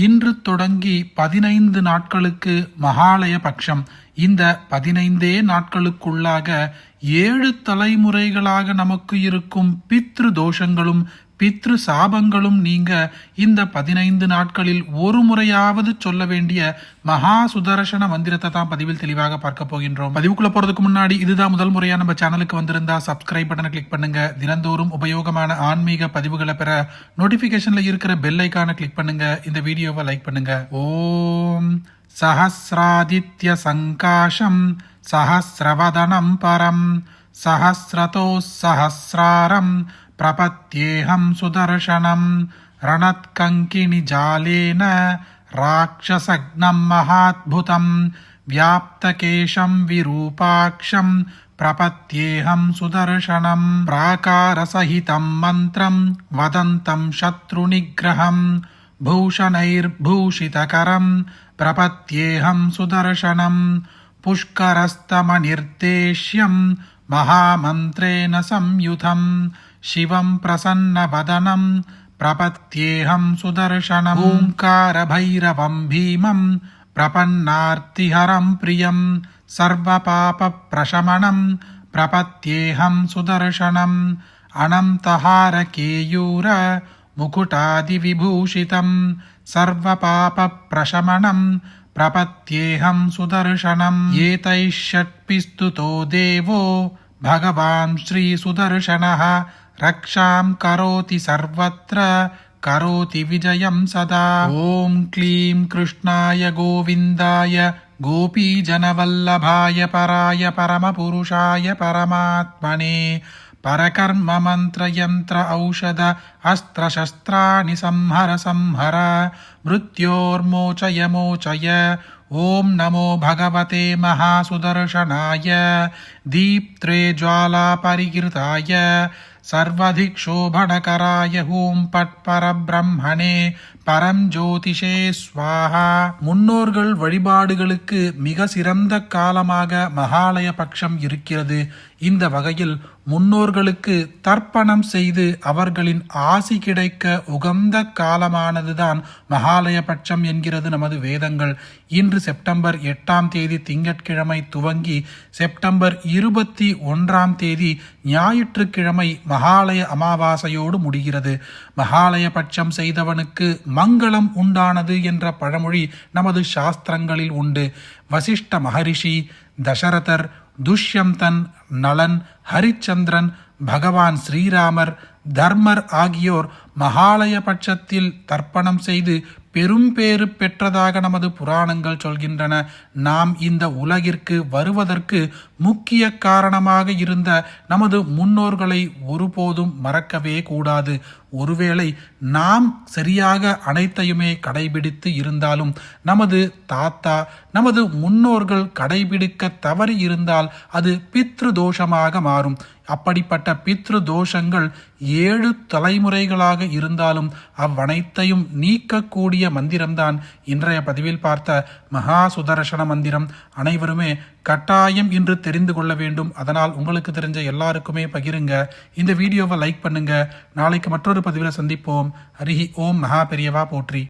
இன்று தொடங்கி பதினைந்து நாட்களுக்கு மகாலய பட்சம். இந்த பதினைந்தே நாட்களுக்குள்ளாக ஏழு தலைமுறைகளாக நமக்கு இருக்கும் பித்ரு தோஷங்களும் பித்ரு சாபங்களும் நீங்க இந்த பதினைந்து நாட்களில் ஒரு முறையாவது சொல்ல வேண்டிய மகா சுதர்சன மந்திரத்தை தான் பதிவில் தெளிவாக பார்க்க போகின்றோம். பதிவுக்குள்ள போறதுக்கு முன்னாடி இதுதான் முதல் முறையா நம்ம சேனலுக்கு வந்திருந்தா சப்ஸ்கிரைப் பட்டனை கிளிக் பண்ணுங்க. தினந்தோறும் உபயோகமான ஆன்மீக பதிவுகளை பெற நோட்டிபிகேஷன்ல இருக்கிற பெல் ஐக்கான கிளிக் பண்ணுங்க. இந்த வீடியோவை லைக் பண்ணுங்க. ஓம் சஹசிராதித்ய சங்காஷம் சஹசிரவதனம் பரம் சஹசிரதோ சஹசிராரம் ప్రపత్యేహం సుదర్శనం రణత్కంకిణి జాలేన రాక్షసగ్నం మహాద్భుతం వ్యాప్తకేశం విరూపాక్షం ప్రపత్యేహం సుదర్శనం ప్రాకారసహితం మంత్రం వదంతం శత్రునిగ్రహం భూషణైర్భూషితకరం ప్రపత్యేహం సుదర్శనం పుష్కరస్తమనిర్దేశ్యం महामन्त्रेण संयुतं शिवं प्रसन्नवदनं प्रपद्येऽहं सुदर्शनम् ओङ्कारभैरवं भीमं प्रपन्नार्तिहरं प्रियं सर्वपापप्रशमनं प्रपद्येऽहं सुदर्शनम् अनन्तहारकेयूर मुकुटादिविभूषितं सर्वपापप्रशमनं प्रपद्येऽहं सुदर्शनम् एतैः षट्भिः स्तुतो देवो भगवान् श्रीसुदर्शनः रक्षां करोति सर्वत्र करोति विजयं सदा ॐ क्लीं कृष्णाय गोविन्दाय गोपीजनवल्लभाय पराय परमपुरुषाय परमात्मने परकर्ममन्त्रयन्त्र औषध अस्त्रशस्त्राणि संहर संहर मृत्योर्मोचय मोचय ॐ नमो भगवते महासुदर्शनाय दीप्त्रे ज्वालापरिकृताय सर्वधिक्षोभणकराय हूं பட்பரபிரம்மணே பரம் ஜோதிஷே ஸ்வாஹா முன்னோர்கள் வழிபாடுகளுக்கு மிக சிறந்த காலமாக மகாலய பட்சம் இருக்கிறது இந்த வகையில் முன்னோர்களுக்கு தர்ப்பணம் செய்து அவர்களின் ஆசி கிடைக்க உகந்த காலமானதுதான் மகாலய பட்சம் என்கிறது நமது வேதங்கள் இன்று செப்டம்பர் எட்டாம் தேதி திங்கட்கிழமை துவங்கி செப்டம்பர் இருபத்தி ஒன்றாம் தேதி ஞாயிற்றுக்கிழமை மகாலய அமாவாசையோடு முடிகிறது. மகாலய பட்சம் செய்தவனுக்கு மங்களம் உண்டானது என்ற பழமொழி நமது சாஸ்திரங்களில் உண்டு. வசிஷ்ட மகரிஷி தசரதர் துஷ்யந்தன் நலன் ஹரிச்சந்திரன் பகவான் ஸ்ரீராமர் தர்மர் ஆகியோர் மகாலய பட்சத்தில் தர்ப்பணம் செய்து பெரும்பேறு பெற்றதாக நமது புராணங்கள் சொல்கின்றன. நாம் இந்த உலகிற்கு வருவதற்கு முக்கிய காரணமாக இருந்த நமது முன்னோர்களை ஒருபோதும் மறக்கவே கூடாது. ஒருவேளை நாம் சரியாக அனைத்தையுமே கடைபிடித்து இருந்தாலும் நமது தாத்தா நமது முன்னோர்கள் கடைபிடிக்க தவறி இருந்தால் அது பித்ரு தோஷமாக மாறும். அப்படிப்பட்ட பித்ரு தோஷங்கள் ஏழு தலைமுறைகளாக இருந்தாலும் அவ்வனைத்தையும் நீக்கக்கூடிய மந்திரம்தான் இன்றைய பதிவில் பார்த்த மகா சுதர்சன மந்திரம். அனைவருமே கட்டாயம் இன்று தெரிந்து கொள்ள வேண்டும். அதனால் உங்களுக்கு தெரிஞ்ச எல்லாருக்குமே பகிருங்க. இந்த வீடியோவை லைக் பண்ணுங்க. நாளைக்கு மற்றொரு பதிவில் சந்திப்போம். ஹரிஹி ஓம் மகா பெரியவா போற்றி.